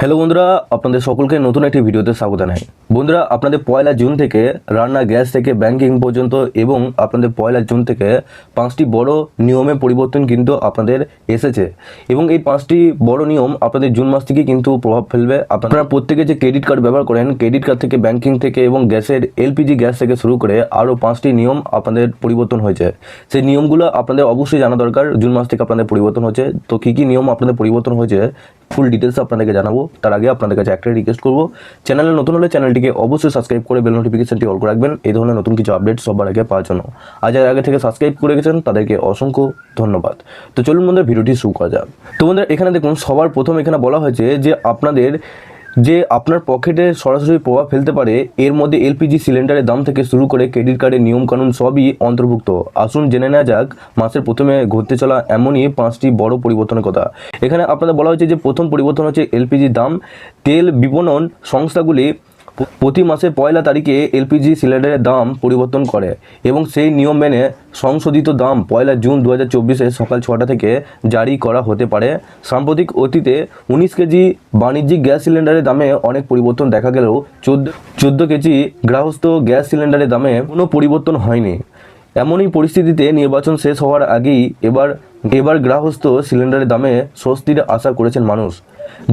Hello বন্ধুরা, আপনাদের সকলকে নতুন একটি ভিডিওতে স্বাগত জানাই। বন্ধুরা, আপনাদের পয়লা জুন থেকে রান্না গ্যাস থেকে ব্যাংকিং পর্যন্ত এবং আপনাদের পয়লা জুন থেকে পাঁচটি বড় নিয়মে পরিবর্তন কিন্তু আপনাদের এসেছে এবং এই পাঁচটি বড় নিয়ম আপনাদের জুন মাস থেকে কিন্তু প্রভাব ফেলবে। আপনারা প্রত্যেকে যে ক্রেডিট কার্ড ব্যবহার করেন ক্রেডিট কার্ড থেকে ব্যাংকিং থেকে এবং গ্যাসের এলপিজি গ্যাস থেকে শুরু করে আরও পাঁচটি নিয়ম আপনাদের পরিবর্তন হয়েছে। সেই নিয়মগুলো আপনাদের অবশ্যই জানা দরকার, জুন মাস থেকে আপনাদের পরিবর্তন হচ্ছে। তো কী কী নিয়ম আপনাদের পরিবর্তন হয়েছে ফুল ডিটেলস আপনাদেরকে জানাব। তার আগে আপনাদের কাছে একটাই রিকোয়েস্ট করব চ্যানেলে নতুন হলে চ্যানেলটিকে অবশ্যই সাবস্ক্রাইব করে বেল নোটিফিকেশনটি অল করে রাখবেন। এই ধরনের নতুন কিছু আপডেট সবার আগে পাওয়ার জন্য। আজ এর আগে থেকে সাবস্ক্রাইব করে গেছেন, তাদেরকে অসংখ্য ধন্যবাদ। তো চলুন বন্ধুরা, ভিডিওটি শুরু করা যাক। তো বন্ধুরা, এখানে দেখুন, সবার প্রথম এখানে বলা হয়েছে যে আপনাদের যে আপনার পকেটে সরাসরি প্রভাব ফেলতে পারে, এর মধ্যে এলপিজি সিলিন্ডারের দাম থেকে শুরু করে ক্রেডিট কার্ডের নিয়মকানুন সবই অন্তর্ভুক্ত। আসুন জেনে নেওয়া যাক, মাসের প্রথমে ঘটতে চলা এমনই পাঁচটি বড় পরিবর্তনের কথা। এখানে আপনাদের বলা হয়েছে যে প্রথম পরিবর্তন হচ্ছে এলপিজির দাম। তেল বিপণন সংস্থাগুলি প্রতি মাসে পয়লা তারিখে এলপিজি সিলিন্ডারের দাম পরিবর্তন করে এবং সেই নিয়ম মেনে সংশোধিত দাম পয়লা জুন দু হাজার সকাল ছটা থেকে জারি করা হতে পারে। সাম্প্রতিক অতীতে উনিশ কেজি বাণিজ্যিক গ্যাস সিলিন্ডারের দামে অনেক পরিবর্তন দেখা গেলেও চোদ্দ, চোদ্দ কেজি গ্রাহস্থ গ্যাস সিলিন্ডারের দামে কোনো পরিবর্তন হয়নি। এমনই পরিস্থিতিতে নির্বাচন শেষ হওয়ার আগেই এবার এবার গ্রাহস্থ সিলিন্ডারের দামে স্বস্তির আশা করেছেন মানুষ।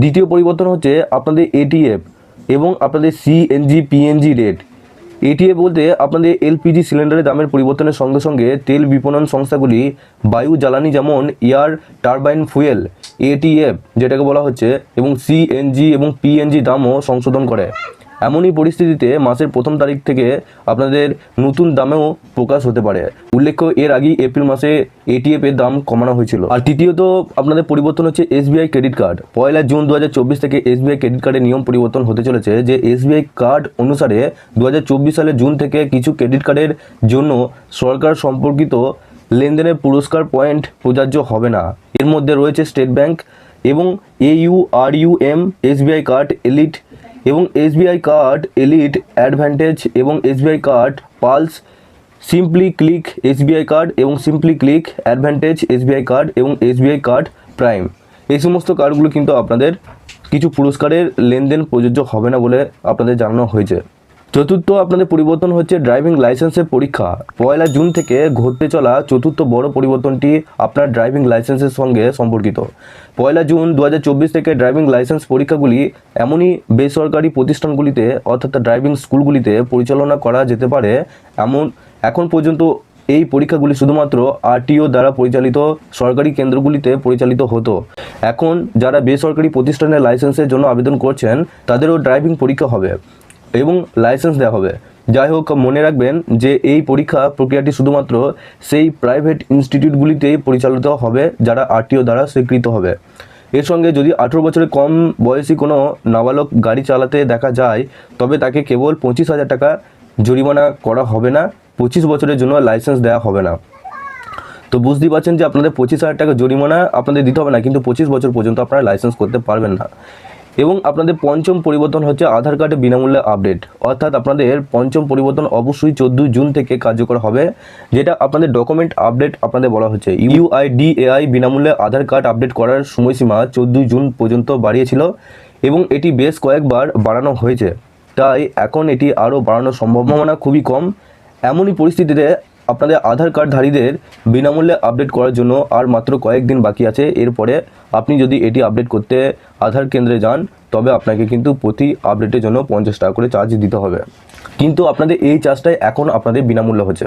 দ্বিতীয় পরিবর্তন হচ্ছে আপনাদের এটিএফ এবং আপনাদের সিএনজি পিএনজি রেট এটিএ বলতে আপনাদের এলপিজি সিলিন্ডারের দামের পরিবর্তনের সঙ্গে সঙ্গে তেল বিপণন সংস্থাগুলি, বায়ু, জ্বালানি যেমন এয়ার টারবাইন ফুয়েল এটিএফ যেটাকে বলা হচ্ছে, এবং সিএনজি এবং পিএনজি দামও সংশোধন করে। এমনই পরিস্থিতিতে মাসের প্রথম তারিখ থেকে আপনাদের নতুন দামেও প্রকাশ হতে পারে। উল্লেখ্য, এর আগেই এপ্রিল মাসে এটিএফ এর দাম কমানো হয়েছিল। আর তৃতীয়ত, আপনাদের পরিবর্তন হচ্ছে এসবিআই ক্রেডিট কার্ড পয়লা জুন দু হাজার চব্বিশ থেকে এসবিআই ক্রেডিট কার্ডের নিয়ম পরিবর্তন হতে চলেছে, যে এসবিআই কার্ড অনুসারে দু সালের জুন থেকে কিছু ক্রেডিট কার্ডের জন্য সরকার সম্পর্কিত লেনদেনের পুরস্কার পয়েন্ট প্রযোজ্য হবে না। এর মধ্যে রয়েছে স্টেট ব্যাংক এবং AU R U M SBI card elite এবং এসবিআই কার্ড এলিট অ্যাডভান্টেজ এবং SBI card pulse simply click SBI card এবং simply click advantage SBI card এবং এসবিআই কার্ড প্রাইম এই সমস্ত কার্ডগুলো কিন্তু আপনাদের কিছু পুরস্কারের লেনদেন প্রযোজ্য হবে না বলে আপনাদের জানানো হয়েছে। চতুর্থ আপনাদের পরিবর্তন হচ্ছে ড্রাইভিং লাইসেন্সের পরীক্ষা। পয়লা জুন থেকে ঘটতে চলা চতুর্থ বড় পরিবর্তনটি আপনার ড্রাইভিং লাইসেন্সের সঙ্গে সম্পর্কিত। পয়লা জুন দু হাজার চব্বিশ থেকে ড্রাইভিং লাইসেন্স পরীক্ষাগুলি এমনই বেসরকারি প্রতিষ্ঠানগুলিতে, অর্থাৎ ড্রাইভিং স্কুলগুলিতে পরিচালনা করা যেতে পারে। এমন, এখন পর্যন্ত এই পরীক্ষাগুলি শুধুমাত্র আরটিও দ্বারা পরিচালিত, সরকারি কেন্দ্রগুলিতে পরিচালিত হতো। এখন যারা বেসরকারি প্রতিষ্ঠানের লাইসেন্সের জন্য আবেদন করছেন, তাদেরও ড্রাইভিং পরীক্ষা হবে। এবং লাইসেন্স দেওয়া হবে। যাই হোক, মনে রাখবেন যে এই পরীক্ষা প্রক্রিয়াটি শুধুমাত্র সেই প্রাইভেট ইনস্টিটিউটগুলিতেই পরিচালিত হবে, যারা আরটিও দ্বারা স্বীকৃত হবে। এর সঙ্গে যদি আঠেরো বছরের কম বয়সী কোনো নাবালক গাড়ি চালাতে দেখা যায়, তবে তাকে কেবল পঁচিশ হাজার টাকা জরিমানা করা হবে না, পঁচিশ বছরের জন্য লাইসেন্স দেওয়া হবে না। তো বুঝতেই পারছেন যে আপনাদের পঁচিশ হাজার টাকা জরিমানা আপনাদের দিতে হবে না, কিন্তু পঁচিশ বছর পর্যন্ত আপনারা লাইসেন্স করতে পারবেন না। এবং আপনাদের পঞ্চম পরিবর্তন হচ্ছে আধার কার্ডে বিনামূল্যে আপডেট। অর্থাৎ আপনাদের পঞ্চম পরিবর্তন অবশ্যই চোদ্দোই জুন থেকে কার্যকর হবে, যেটা আপনাদের ডকুমেন্ট আপডেট আপনাদের বলা হচ্ছে। ইউআইডিএআই বিনামূল্যে আধার কার্ড আপডেট করার সময়সীমা চোদ্দোই জুন পর্যন্ত বাড়িয়েছিল এবং এটি বেশ কয়েকবার বাড়ানো হয়েছে। তাই এখন এটি আরও বাড়ানোর সম্ভাবনা খুবই কম। এমনই পরিস্থিতিতে আপনাদের আধার কার্ডধারীদের বিনামূল্যে আপডেট করার জন্য আর মাত্র কয়েকদিন বাকি আছে। এরপরে আপনি যদি এটি আপডেট করতে আধার কেন্দ্রে যান, তবে আপনাকে কিন্তু প্রতি আপডেটের জন্য পঞ্চাশ টাকা করে চার্জ দিতে হবে। কিন্তু আপনাদের এই চার্জটাই এখন আপনাদের বিনামূল্য হচ্ছে।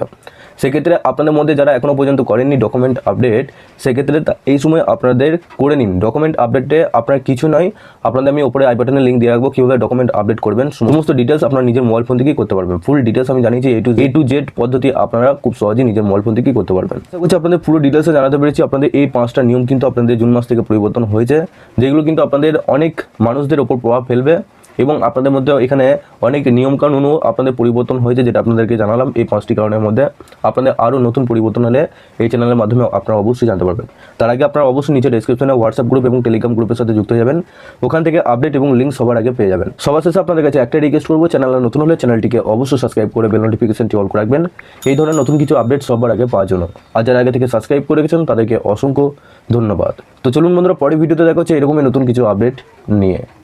সেক্ষেত্রে আপনাদের মধ্যে যারা এখনও পর্যন্ত করেননি ডকুমেন্ট আপডেট সেক্ষেত্রে এই সময় আপনাদের করে নিন। ডকুমেন্ট আপডেটে আপনার কিছু নয়। আপনাদের আমি ওপরে আই বাটনে লিঙ্ক দিয়ে রাখব, কীভাবে ডকুমেন্ট আপডেট করবেন। সমস্ত ডিটেলস আপনার নিজের মোবাইল ফোন থেকেই করতে পারবেন। ফুল ডিটেলস আমি জানি যে A to A to Z পদ্ধতি আপনারা খুব সহজেই নিজের মোবাইল ফোন থেকেই করতে পারবেন। আশা আপনাদের পুরো ডিটেলসে জানাতে পেরেছি। আপনাদের এই পাঁচটা নিয়ম কিন্তু আপনাদের জুন মাস থেকে পরিবর্তন হয়েছে, যেগুলো কিন্তু আপনাদের অনেক মানুষদের ওপর প্রভাব ফেলবে। এবং আপনাদের মধ্যে এখানে অনেক নিয়মকানুনও আপনাদের পরিবর্তন হয়েছে, যেটা আপনাদেরকে জানালাম এই পাঁচটি কারণের মধ্যে। আপনাদের আরও নতুন পরিবর্তন হলে এই চ্যানেলের মাধ্যমে আপনারা অবশ্যই জানতে পারবেন। তার আগে আপনারা অবশ্যই নিচে ডিসক্রিপশনে হোয়াটসঅ্যাপ গ্রুপ এবং টেলিগ্রাম গ্রুপের সাথে যুক্ত হয়ে যাবেন। ওখান থেকে আপডেট এবং লিঙ্ক সবার আগে পেয়ে যাবেন। সবার শেষে আপনাদের কাছে একটা রিকোয়েস্ট করব, চ্যানেলে নতুন হলে চ্যানেলটিকে অবশ্যই সাবস্ক্রাইব করে বেল নোটিফিকেশনটি অল করে রাখবেন। এই ধরনের নতুন কিছু আপডেট সবার আগে পাওয়ার জন্য। আর যারা আগে থেকে সাবস্ক্রাইব করে গেছেন তাদেরকে অসংখ্য ধন্যবাদ। তো চলুন বন্ধুরা, পরের ভিডিওতে দেখা হচ্ছে এরকমই নতুন কিছু আপডেট নিয়ে।